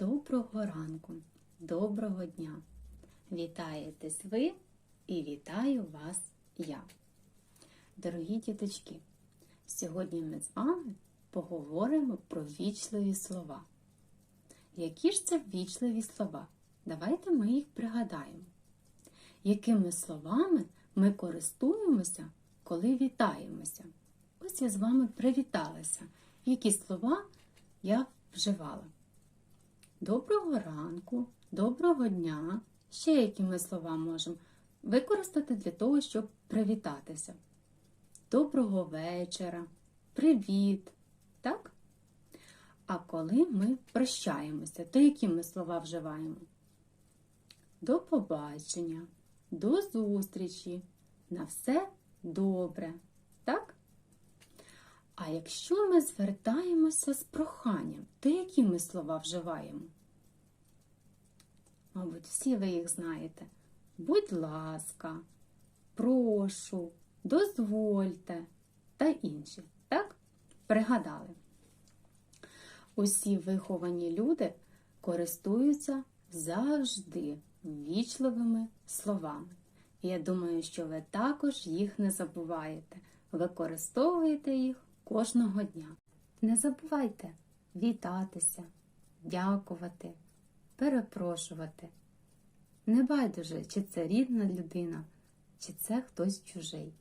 Доброго ранку, доброго дня! Вітаєтесь ви і вітаю вас я. Дорогі діточки, сьогодні ми з вами поговоримо про вічливі слова. Які ж це вічливі слова? Давайте ми їх пригадаємо. Якими словами ми користуємося, коли вітаємося? Ось я з вами привіталася. Які слова я вживала? Доброго ранку, доброго дня. Ще які ми слова можемо використати для того, щоб привітатися. Доброго вечора, привіт. Так? А коли ми прощаємося, то які ми слова вживаємо? До побачення, до зустрічі, на все добре. Так? А якщо ми звертаємося з проханням, то які ми слова вживаємо? Мабуть, всі ви їх знаєте. Будь ласка, прошу, дозвольте та інші. Так? Пригадали. Усі виховані люди користуються завжди ввічливими словами. Я думаю, що ви також їх не забуваєте. Використовуєте їх кожного дня. Не забувайте вітатися, дякувати, перепрошувати. Не байдуже, чи це рідна людина, чи це хтось чужий.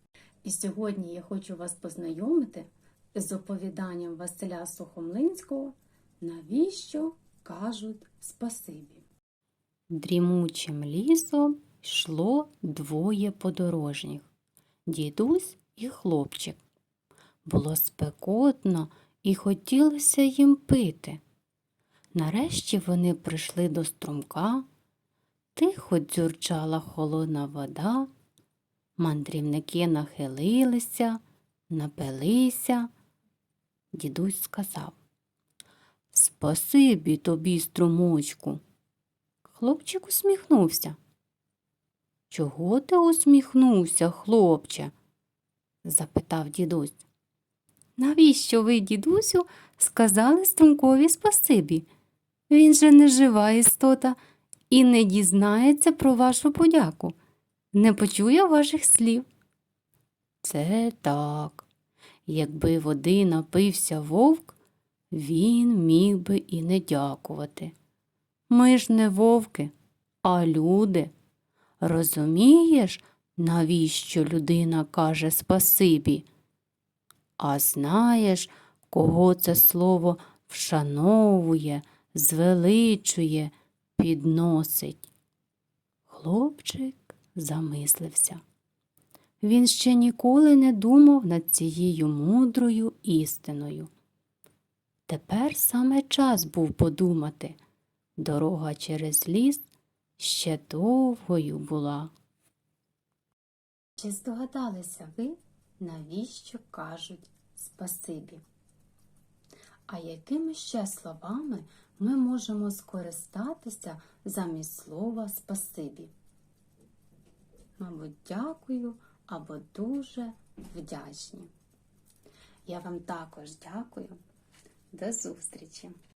І сьогодні я хочу вас познайомити з оповіданням Василя Сухомлинського Навіщо кажуть спасибі? Дрімучим лісом йшло двоє подорожніх дідусь і хлопчик. Було спекотно і хотілося їм пити. Нарешті вони прийшли до струмка, тихо дзюрчала холодна вода, мандрівники нахилилися, напилися. Дідусь сказав Спасибі тобі, струмочку. Хлопчик усміхнувся. Чого ти усміхнувся, хлопче? запитав дідусь. Навіщо ви, дідусю, сказали струмкові спасибі? Він же не жива істота і не дізнається про вашу подяку, не почує ваших слів. Це так. Якби води напився вовк, він міг би і не дякувати. Ми ж не вовки, а люди. Розумієш, навіщо людина каже спасибі? А знаєш, кого це слово вшановує, звеличує, підносить? Хлопчик замислився. Він ще ніколи не думав над цією мудрою істиною. Тепер саме час був подумати. Дорога через ліс ще довгою була. Чи здогадалися ви, навіщо кажуть спасибі? А якими ще словами ми можемо скористатися замість слова спасибі? Мабуть, дякую або дуже вдячні. Я вам також дякую. До зустрічі!